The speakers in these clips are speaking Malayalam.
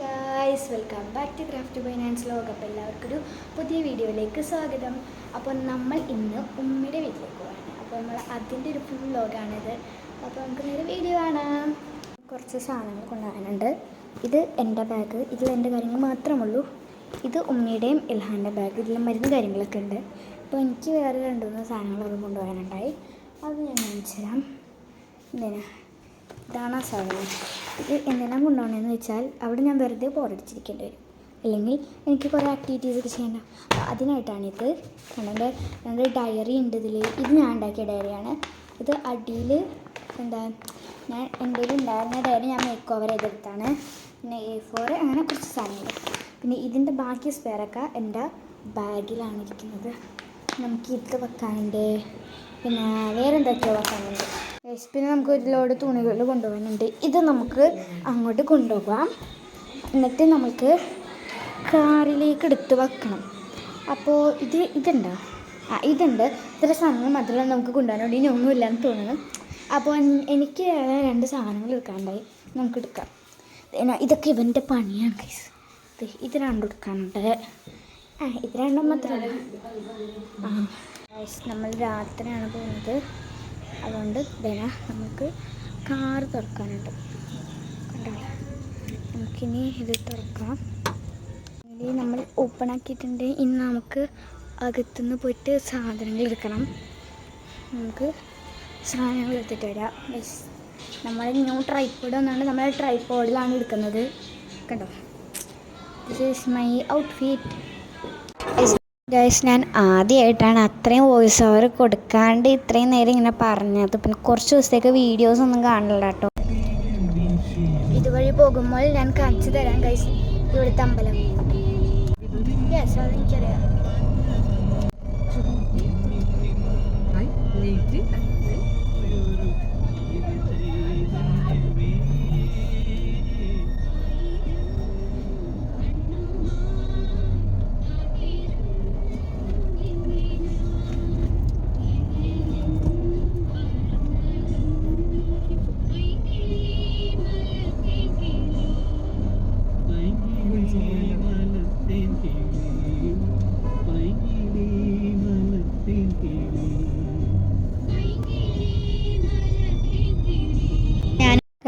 Guys welcome back to craft finance log അപ്പോൾ എല്ലാവർക്കും ഒരു പുതിയ വീഡിയോയിലേക്ക് സ്വാഗതം. അപ്പോൾ നമ്മൾ ഇന്ന് ഉമ്മയുടെ വീട്ടിലേക്ക് പോവാണ്. അപ്പോൾ നമ്മൾ അതിന്റെ ഒരു ഫുൾ ലോഗാണിത് അപ്പോൾ നമുക്ക് നേരെ വീഡിയോ കാണാം. കുറച്ച് സാധനങ്ങൾ കൊണ്ടുപോകാനുണ്ട് ഇത് എന്റെ ബാഗ് ഇതിൽ എന്റെ കാര്യങ്ങൾ മാത്രമുള്ളൂ ഇത് ഉമ്മയുടെയും ഇൽഹാന്റെ ബാഗ് ഇതിൽ മരുന്ന് കാര്യങ്ങളൊക്കെ ഉണ്ട്. അപ്പോൾ എനിക്ക് വേറെ രണ്ട് മൂന്ന് സാധനങ്ങളൊക്കെ കൊണ്ടുപോകാനുണ്ടായി അത് ഞാൻ കാണിച്ചു തരാം എന്തിനാ ഇതാണ് ആ സാധനം. ഇത് എന്തിനാണ് കൊണ്ടുപോകണമെന്ന് വെച്ചാൽ അവിടെ ഞാൻ വെറുതെ ബോറടിച്ചിരിക്കേണ്ടി വരും. അല്ലെങ്കിൽ എനിക്ക് കുറേ ആക്ടിവിറ്റീസ് ഒക്കെ ചെയ്യണ്ട. അപ്പോൾ അതിനായിട്ടാണിത് എന്റെ രണ്ട് ഡയറി ഉണ്ട് ഇതിൽ ഇത് ഞാൻ ഉണ്ടാക്കിയ ഡയറിയാണ് ഇത് അടിയിൽ എന്താ ഞാൻ എന്റെ ഉണ്ടായിരുന്ന ഡയറി ഞാൻ മേക്ക് ഓവർ ചെയ്തെടുത്താണ്. പിന്നെ എ ഫോർ അങ്ങനെ കുറച്ച് സാധനങ്ങൾ. പിന്നെ ഇതിന്റെ ബാക്കി സ്പെയറൊക്കെ എന്റെ ബാഗിലാണ് ഇരിക്കുന്നത്. നമുക്ക് ഇത് വെക്കാനുണ്ട്. പിന്നെ വേറെ എന്തൊക്കെയോ വെക്കാനുണ്ട്. പിന്നെ നമുക്ക് ഒരു ലോഡ് തുണികൾ കൊണ്ടുപോകാനുണ്ട്. ഇത് നമുക്ക് അങ്ങോട്ട് കൊണ്ടുപോകാം. എന്നിട്ട് നമുക്ക് കാറിലേക്ക് എടുത്ത് വെക്കണം. അപ്പോൾ ഇത് ഇതുണ്ടോ? ആ ഇതുണ്ട്. ഇത്ര സാധനങ്ങൾ മാത്രമേ നമുക്ക് കൊണ്ടുപോകാനുണ്ട് ഇനി ഒന്നുമില്ലെന്ന് തോന്നുന്നു. അപ്പോൾ എനിക്ക് രണ്ട് സാധനങ്ങൾ എടുക്കാനുണ്ടായി. നമുക്ക് എടുക്കാം. ഇതൊക്കെ ഇവന്റെ പണിയാണ് കൈസ് ഇത് രണ്ടും എടുക്കാനുണ്ട്. ആ ഇത് രണ്ടും മാത്രമല്ല ആ നമ്മൾ രാത്രിയാണ് പോകുന്നത്. അതുകൊണ്ട് ദിന നമുക്ക് കാറ് തുറക്കാനുണ്ട്. കണ്ടോ? നമുക്കിനി ഇത് തുറക്കാം. ഇനി നമ്മൾ ഓപ്പൺ ആക്കിയിട്ടുണ്ട്. ഇനി നമുക്ക് അകത്തുനിന്ന് പോയിട്ട് സാധനങ്ങൾ എടുക്കണം. നമുക്ക് സാധനങ്ങൾ എടുത്തിട്ട് വരാം. Guys, നമ്മൾ ന്യൂ ട്രൈപ്പോഡ് എന്നാണ് നമ്മൾ ട്രൈപ്പോഡിലാണ് എടുക്കുന്നത്. കണ്ടോ? This is my outfit guys ഞാൻ ആദ്യമായിട്ടാണ് അത്രയും വോയിസ് ഓവർ കൊടുക്കാണ്ട് ഇത്രയും നേരം ഇങ്ങനെ പറഞ്ഞത്. പിന്നെ കുറച്ച് ദിവസത്തേക്ക് വീഡിയോസ് ഒന്നും കാണില്ല കേട്ടോ ഇതുവഴി പോകുമ്പോൾ ഞാൻ കാണിച്ചു തരാം ഗൈസ് ഇവിടുത്തെ അമ്പലം. യെസ്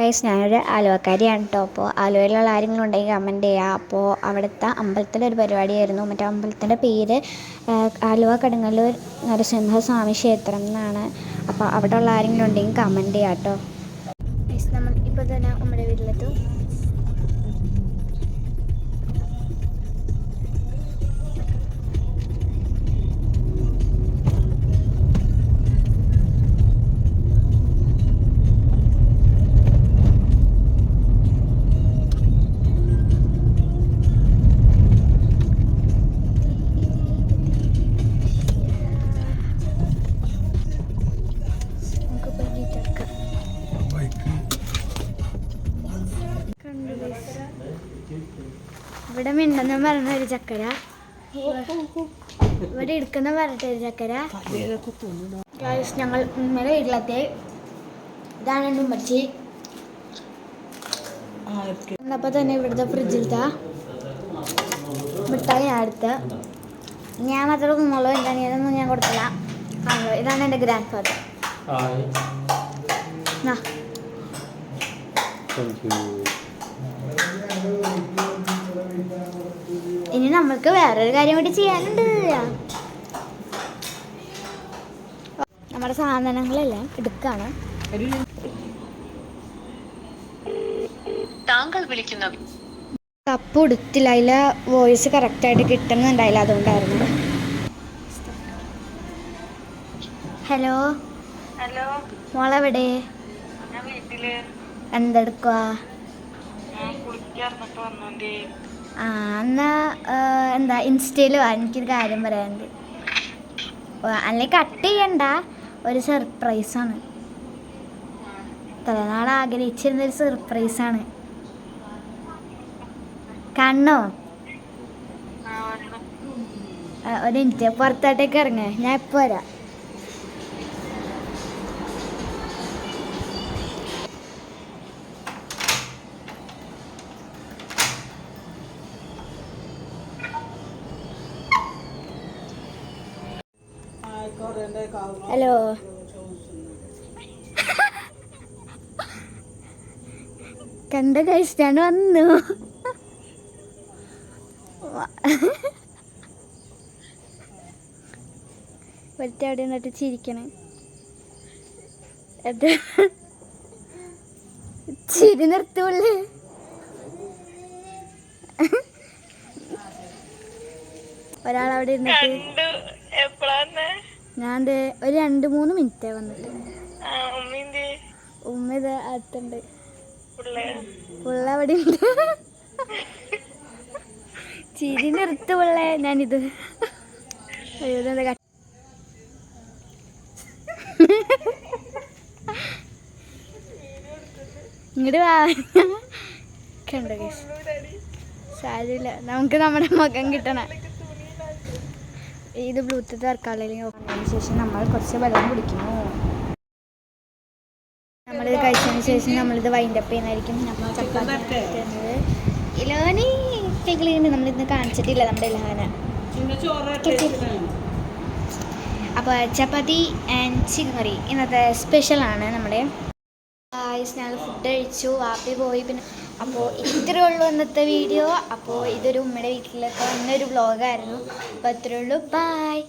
ഗൈസ് ഞാനൊരു ആലുവക്കാരിയാണ് കേട്ടോ അപ്പോൾ ആലുവയിലുള്ള ആരെങ്കിലും ഉണ്ടെങ്കിൽ കമന്റ് ചെയ്യുക അപ്പോൾ അവിടുത്തെ അമ്പലത്തിന്റെ ഒരു പരിപാടിയായിരുന്നു. മറ്റേ അമ്പലത്തിന്റെ പേര് ആലുവ കടുങ്ങല്ലൂർ നരസിംഹസ്വാമി ക്ഷേത്രം എന്നാണ്. അപ്പോൾ അവിടെ ഉള്ള ആരെങ്കിലും ഉണ്ടെങ്കിൽ കമന്റ് ചെയ്യാം കേട്ടോ നമ്മൾ ഇപ്പോൾ തന്നെ നമ്മുടെ വീട്ടിലെത്തും. ഇവിടെ മിണ്ടെന്ന് പറഞ്ഞ ഒരു ചക്കര. ഇവിടെ എടുക്കുന്ന പറഞ്ഞിട്ട് ഒരു ചക്കര. ഞങ്ങൾ ഉമ്മയുടെ വീട്ടിലെത്തി. ഇതാണ് എന്റെ ഉമ്മച്ചി. എന്നപ്പോൾ തന്നെ ഇവിടുത്തെ ഫ്രിഡ്ജിലത്തെ മിഠായി ഞാൻ എടുത്ത്. ഞാൻ മാത്രമേ കുന്നുള്ളൂ എന്റെ അനിയനൊന്നും ഞാൻ കൊടുത്തില്ല. ഇതാണ് എന്റെ ഗ്രാൻഡ് ഫാദർ ആ ഇനി നമ്മൾക്ക് വേറൊരു കാര്യം കൂടി ചെയ്യാനുണ്ട് നമ്മുടെ സാധനങ്ങളെല്ലാം എടുക്കാണ്. താങ്കൾ വിളിക്കുന്ന കപ്പ് എടുത്തില്ല. അതിലെ വോയിസ് കറക്റ്റ് ആയിട്ട് കിട്ടുന്നുണ്ടായില്ല അതുകൊണ്ടായിരുന്നു. ഹലോ? ഹലോ? മോളെവിടെ? ഞാൻ എന്നാ എന്താ ഇൻസ്റ്റയിൽ വാ എനിക്കൊരു കാര്യം പറയാനുണ്ട്. അല്ലെങ്കിൽ കട്ട് ചെയ്യണ്ട ഒരു സർപ്രൈസാണ് തലനാൾ നാൾ ആഗ്രഹിച്ചിരുന്നൊരു സർപ്രൈസാണ് കണ്ണോ? ഒരു മിനിറ്റ് പുറത്തോട്ടേക്ക് ഇറങ്ങേ. ഞാൻ ഇപ്പോൾ വരാം. ഹലോ കണ്ട കഴിച്ചിട്ടാണ് വന്നു. വെറുതെ അവിടെ നിന്നിട്ട് ചിരിക്കണേ. അത് ചിരി നിർത്തുള്ളേ ഒരാളവിടെ ഇരുന്നിട്ട് ഞാൻ ഒരു രണ്ട് മൂന്ന് മിനിറ്റേ വന്നിട്ട്. ഉമ്മ ഇത് അടുത്തുണ്ട്. പിള്ളേ. അവിടെ ഉണ്ട് ചിരി നിർത്ത് പിള്ളേ ഞാനിത്. അയ്യോ ഇങ്ങോട്ട് വാ. കണ്ടോ സാരില്ല നമുക്ക് നമ്മുടെ മുഖം കിട്ടണം. ഇത് ബ്ലൂടൂത്ത് ഇറക്കാനുള്ള നോക്കുന്നതിന് ശേഷം നമ്മൾ കുറച്ച് വെള്ളം കുടിക്കുന്നു. നമ്മളിത് കഴിച്ചതിന് ശേഷം നമ്മളിത് വൈൻഡപ്പ് ചെയ്യുന്നതായിരിക്കും. നമ്മൾ ചപ്പാത്തി ഇലോനി ടേക്കിളുണ്ട് നമ്മളിന്ന് കാണിച്ചിട്ടില്ല നമ്മുടെ ഇലഹാന അപ്പോൾ ചപ്പാത്തി ആൻഡ് ചിക്കൻ കറി ഇന്നത്തെ സ്പെഷ്യലാണ് നമ്മുടെ ഗായ്സ് ഞങ്ങൾ ഫുഡ് കഴിച്ചു വാപ്പി പോയി പിന്നെ അപ്പോൾ ഇത്രയേ ഉള്ളൂ ഇന്നത്തെ വീഡിയോ അപ്പോൾ ഇതൊരു ഉമ്മയുടെ വീട്ടിലൊക്കെ വന്നൊരു വ്ളോഗായിരുന്നു അപ്പോൾ ഇത്രയേ ഉള്ളൂ. ബായ്